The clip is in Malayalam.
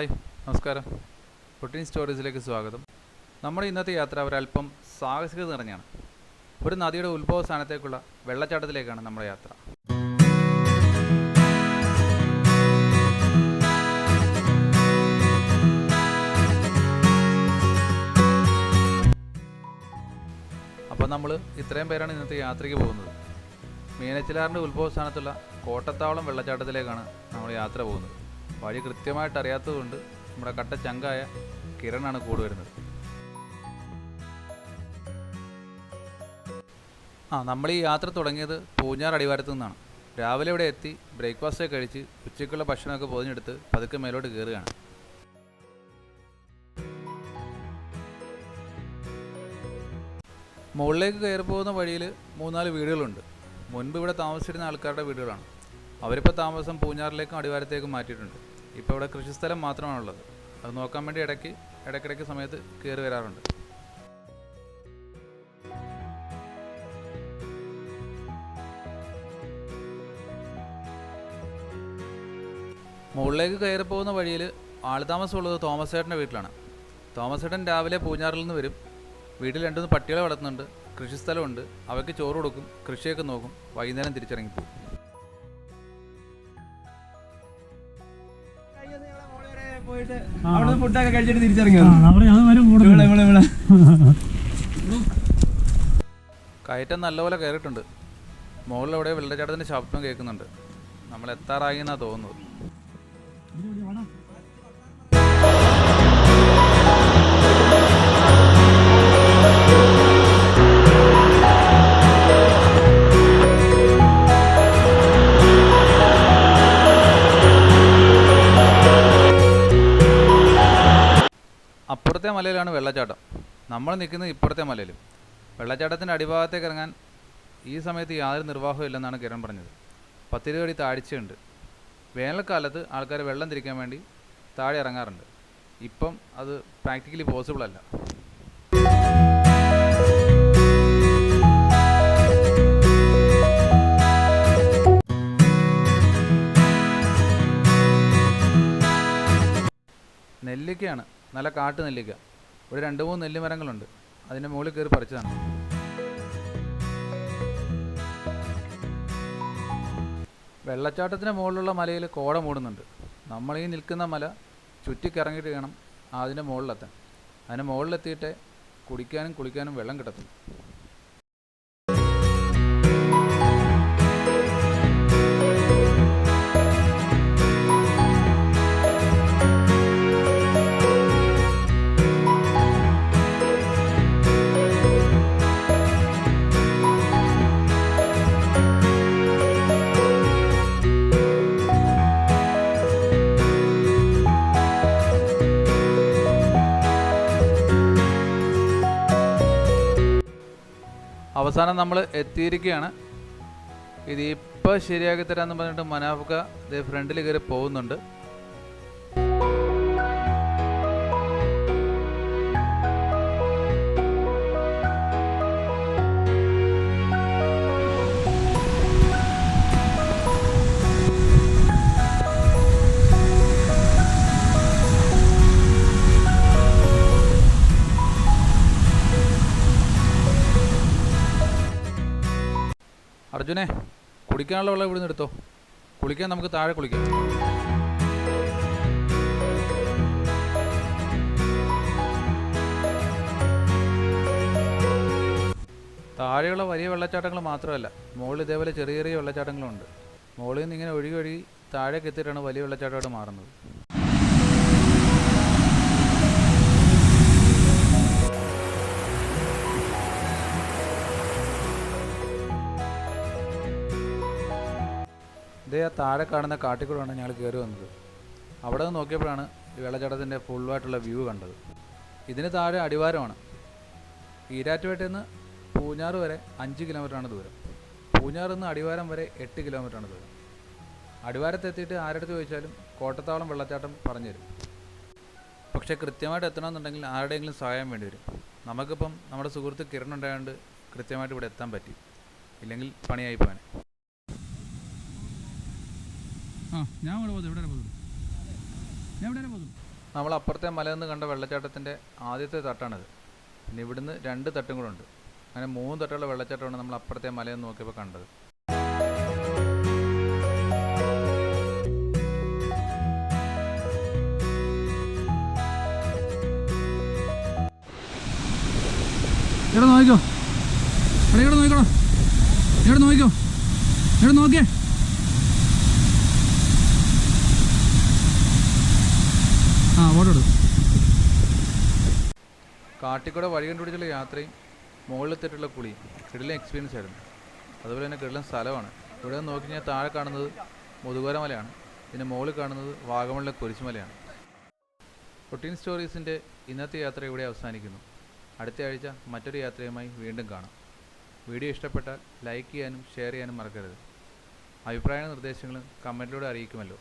ഹായ് നമസ്കാരം. പൊട്ടിൻ സ്റ്റോറീസിലേക്ക് സ്വാഗതം. നമ്മുടെ ഇന്നത്തെ യാത്ര ഒരല്പം സാഹസികത നിറഞ്ഞാണ്. ഒരു നദിയുടെ ഉത്ഭവ സ്ഥാനത്തേക്കുള്ള വെള്ളച്ചാട്ടത്തിലേക്കാണ് നമ്മുടെ യാത്ര. അപ്പോൾ നമ്മൾ ഇത്രയും പേരാണ് ഇന്നത്തെ യാത്രയ്ക്ക് പോകുന്നത്. മീനച്ചിലാറിന്റെ ഉത്ഭവ സ്ഥാനത്തുള്ള കോട്ടത്താവളം വെള്ളച്ചാട്ടത്തിലേക്കാണ് നമ്മൾ യാത്ര പോകുന്നത്. വഴി കൃത്യമായിട്ട് അറിയാത്തതുകൊണ്ട് നമ്മുടെ കട്ട ചങ്കായ കിരണാണ് കൂടെ വരുന്നത്. ആ നമ്മൾ ഈ യാത്ര തുടങ്ങിയത് പൂഞ്ഞാർ അടിവാരത്തു നിന്നാണ്. രാവിലെ ഇവിടെ എത്തി ബ്രേക്ക്ഫാസ്റ്റ് കഴിച്ച് ഉച്ചയ്ക്കുള്ള ഭക്ഷണമൊക്കെ പൊതിഞ്ഞെടുത്ത് പതുക്കെ മേലോട്ട് കയറുകയാണ്. മുകളിലേക്ക് കയറി പോകുന്ന വഴിയിൽ മൂന്നാൽ വീടുകളുണ്ട്. മുൻപ് ഇവിടെ താമസിച്ചിരുന്ന ആൾക്കാരുടെ വീടുകളാണ്. അവരിപ്പോൾ താമസം പൂഞ്ഞാറിലേക്കും അടിവാരത്തേക്കും മാറ്റിയിട്ടുണ്ട്. ഇപ്പോൾ ഇവിടെ കൃഷിസ്ഥലം മാത്രമാണുള്ളത്. അത് നോക്കാൻ വേണ്ടി ഇടയ്ക്ക് ഇടയ്ക്കിടയ്ക്ക് സമയത്ത് കയറി വരാറുണ്ട്. മുകളിലേക്ക് കയറി പോകുന്ന വഴിയിൽ ആൾതാമസമുള്ളത് തോമസ് ചേട്ടന്റെ വീട്ടിലാണ്. തോമസ് ചേട്ടൻ രാവിലെ പൂഞ്ഞാറിൽ നിന്ന് വരും. വീട്ടിൽ രണ്ടുമൂന്ന് പട്ടികളെ വളർത്തുന്നുണ്ട്. കൃഷിസ്ഥലമുണ്ട്. അവയ്ക്ക് ചോറ് കൊടുക്കും കൃഷിയൊക്കെ നോക്കും. വൈകുന്നേരം തിരിച്ചിറങ്ങിപ്പോകും പോയിട്ട് അവിടെ ഫുഡൊക്കെ കഴിച്ചിട്ട് കയറ്റം നല്ലപോലെ കയറിയിട്ടുണ്ട്. മുകളിൽ എവിടെ വെള്ളച്ചാട്ടത്തിന്റെ ശബ്ദം കേൾക്കുന്നുണ്ട്. നമ്മൾ എത്താറായി എന്നാണ് തോന്നുന്നത്. മലയിലാണ് വെള്ളച്ചാട്ടം. നമ്മൾ നിൽക്കുന്നത് ഇപ്പുറത്തെ മലയിലും. വെള്ളച്ചാട്ടത്തിന്റെ അടിഭാഗത്തേക്ക് ഇറങ്ങാൻ ഈ സമയത്ത് യാതൊരു നിർവാഹവും ഇല്ലെന്നാണ് കിരൺ പറഞ്ഞത്. പത്തിരുപത് അടി താഴ്ചയുണ്ട്. വേനൽക്കാലത്ത് ആൾക്കാർ വെള്ളം തിരിക്കാൻ വേണ്ടി താഴെ ഇറങ്ങാറുണ്ട്. ഇപ്പം അത് പ്രാക്ടിക്കലി പോസിബിൾ അല്ല. നെല്ലിക്കയാണ്. നല്ല കാട്ടു നെല്ലിക്ക ഒരു രണ്ട് മൂന്ന് നെല്ല് മരങ്ങളുണ്ട് അതിന്റെ മുകളിൽ കയറി പറിച്ചതാണ്. വെള്ളച്ചാട്ടത്തിന് മുകളിലുള്ള മലയിൽ കോട മൂടുന്നുണ്ട്. നമ്മൾ ഈ നിൽക്കുന്ന മല ചുറ്റിക്കിറങ്ങിയിട്ട് വേണം അതിന്റെ മുകളിലെത്താൻ. അതിന്റെ മുകളിലെത്തിയിട്ടേ കുടിക്കാനും കുളിക്കാനും വെള്ളം കിട്ടത്തുള്ളൂ. അവസാനം നമ്മൾ എത്തിയിരിക്കുകയാണ്. ഇതിപ്പോൾ ശരിയാക്കി തരാമെന്ന് പറഞ്ഞിട്ട് മനാഫ്ക ഇത് ഫ്രണ്ടിൽ കയറി പോകുന്നുണ്ട്. അർജുനെ കുടിക്കാനുള്ള വെള്ളം ഇവിടുന്ന് എടുത്തോ. കുളിക്കാൻ നമുക്ക് താഴെ കുളിക്കാം. താഴെയുള്ള വലിയ വെള്ളച്ചാട്ടങ്ങൾ മാത്രമല്ല മുകളിൽ ഇതേപോലെ ചെറിയ ചെറിയ വെള്ളച്ചാട്ടങ്ങളുണ്ട്. മുകളിൽ നിന്ന് ഇങ്ങനെ ഒഴുകി ഒഴുകി താഴേക്ക് എത്തിയിട്ടാണ് വലിയ വെള്ളച്ചാട്ടമായിട്ട് മാറുന്നത്. ഇതേ ആ താഴെ കാണുന്ന കാട്ടിക്കൂടെയാണ് ഞങ്ങൾ കയറി വന്നത്. അവിടെ നിന്ന് നോക്കിയപ്പോഴാണ് വെള്ളച്ചാട്ടത്തിന്റെ ഫുള്ളായിട്ടുള്ള വ്യൂ കണ്ടത്. ഇതിന് താഴെ അടിവാരമാണ്. ഈരാറ്റുപേട്ടയിൽ നിന്ന് പൂഞ്ഞാറ് വരെ അഞ്ച് കിലോമീറ്ററാണ് ദൂരം. പൂഞ്ഞാറിൽ നിന്ന് അടിവാരം വരെ എട്ട് കിലോമീറ്ററാണ് ദൂരം. അടിവാരത്തെത്തിയിട്ട് ആരടുത്ത് ചോദിച്ചാലും കോട്ടത്താവളം വെള്ളച്ചാട്ടം പറഞ്ഞുതരും. പക്ഷേ കൃത്യമായിട്ട് എത്തണമെന്നുണ്ടെങ്കിൽ ആരുടെയെങ്കിലും സഹായം വേണ്ടി വരും. നമുക്കിപ്പം നമ്മുടെ സുഹൃത്ത് കിരൺ ഉണ്ടായതുകൊണ്ട് കൃത്യമായിട്ട് ഇവിടെ എത്താൻ പറ്റി. ഇല്ലെങ്കിൽ പണിയായി പോകാൻ ആ ഞാൻ ഇവിടെ ഞാൻ നമ്മൾ അപ്പുറത്തെ മലയിൽ നിന്ന് കണ്ട വെള്ളച്ചാട്ടത്തിന്റെ ആദ്യത്തെ തട്ടാണിത്. പിന്നെ ഇവിടുന്ന് രണ്ട് തട്ടും കൂടെ ഉണ്ട്. അങ്ങനെ മൂന്ന് തട്ടുള്ള വെള്ളച്ചാട്ടമാണ് നമ്മൾ അപ്പുറത്തെ മലയിൽ നിന്ന് നോക്കിയപ്പോൾ കണ്ടത്. ഇവിടെ നോക്കിക്കോ? ഇവിടെ നോക്കിക്കോ ഇവിടെ നോക്കിക്കോ? ഇവിടെ നോക്കിയേ? ആ കാട്ടിക്കൂടെ വഴി കണ്ടുപിടിച്ചുള്ള യാത്രയും മുകളിലെത്തിയിട്ടുള്ള കുളി കിടിലൻ എക്സ്പീരിയൻസ് ആയിരുന്നു. അതുപോലെ തന്നെ കിടിലൻ സ്ഥലമാണ്. ഇവിടെ നിന്ന് നോക്കി കഴിഞ്ഞാൽ താഴെ കാണുന്നത് മുതുകോര മലയാണ്. പിന്നെ മുകളിൽ കാണുന്നത് വാഗമണിലെ കുരിശുമലയാണ് റൊട്ടീൻ സ്റ്റോറീസിന്റെ ഇന്നത്തെ യാത്ര ഇവിടെ അവസാനിക്കുന്നു. അടുത്ത ആഴ്ച മറ്റൊരു യാത്രയുമായി വീണ്ടും കാണാം. വീഡിയോ ഇഷ്ടപ്പെട്ടാൽ ലൈക്ക് ചെയ്യാനും ഷെയർ ചെയ്യാനും മറക്കരുത്. അഭിപ്രായ നിർദ്ദേശങ്ങളും കമന്റിലൂടെ അറിയിക്കുമല്ലോ.